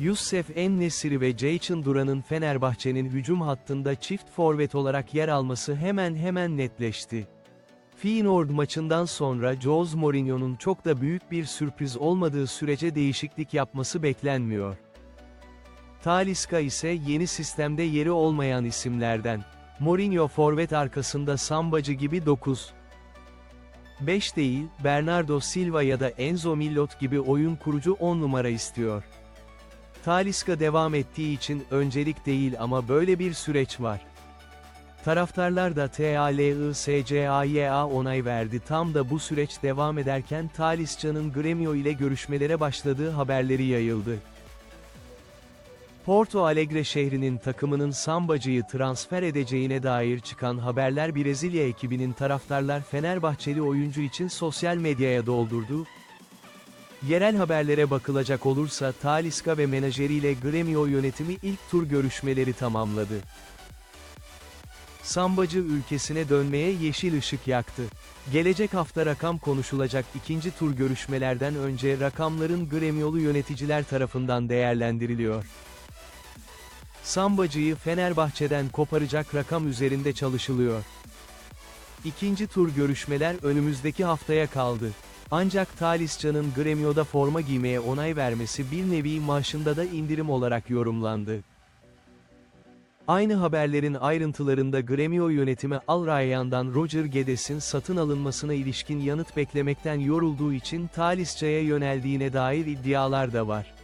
Youssef En-Nesyri ve Ceyçin Duran'ın Fenerbahçe'nin hücum hattında çift forvet olarak yer alması hemen hemen netleşti. Feyenoord maçından sonra Jose Mourinho'nun çok da büyük bir sürpriz olmadığı sürece değişiklik yapması beklenmiyor. Talisca ise yeni sistemde yeri olmayan isimlerden. Mourinho forvet arkasında Sambacı gibi 9. 5 değil, Bernardo Silva ya da Enzo Millot gibi oyun kurucu 10 numara istiyor. Talisca devam ettiği için öncelik değil ama böyle bir süreç var. Taraftarlar da TALISCAYA onay verdi tam da bu süreç devam ederken Talisca'nın Gremio ile görüşmelere başladığı haberleri yayıldı. Porto Alegre şehrinin takımının Sambacı'yı transfer edeceğine dair çıkan haberler Brezilya ekibinin taraftarlar Fenerbahçeli oyuncu için sosyal medyaya doldurdu. Yerel haberlere bakılacak olursa Talisca ve menajeriyle Gremio yönetimi ilk tur görüşmeleri tamamladı. Sambacı ülkesine dönmeye yeşil ışık yaktı. Gelecek hafta rakam konuşulacak ikinci tur görüşmelerden önce rakamların Gremiolu yöneticiler tarafından değerlendiriliyor. Sambacı'yı Fenerbahçe'den koparacak rakam üzerinde çalışılıyor. İkinci tur görüşmeler önümüzdeki haftaya kaldı. Ancak Talisca'nın Gremio'da forma giymeye onay vermesi bir nevi maaşında da indirim olarak yorumlandı. Aynı haberlerin ayrıntılarında Gremio yönetimi Al Rayyan'dan Roger Gedes'in satın alınmasına ilişkin yanıt beklemekten yorulduğu için Talisca'ya yöneldiğine dair iddialar da var.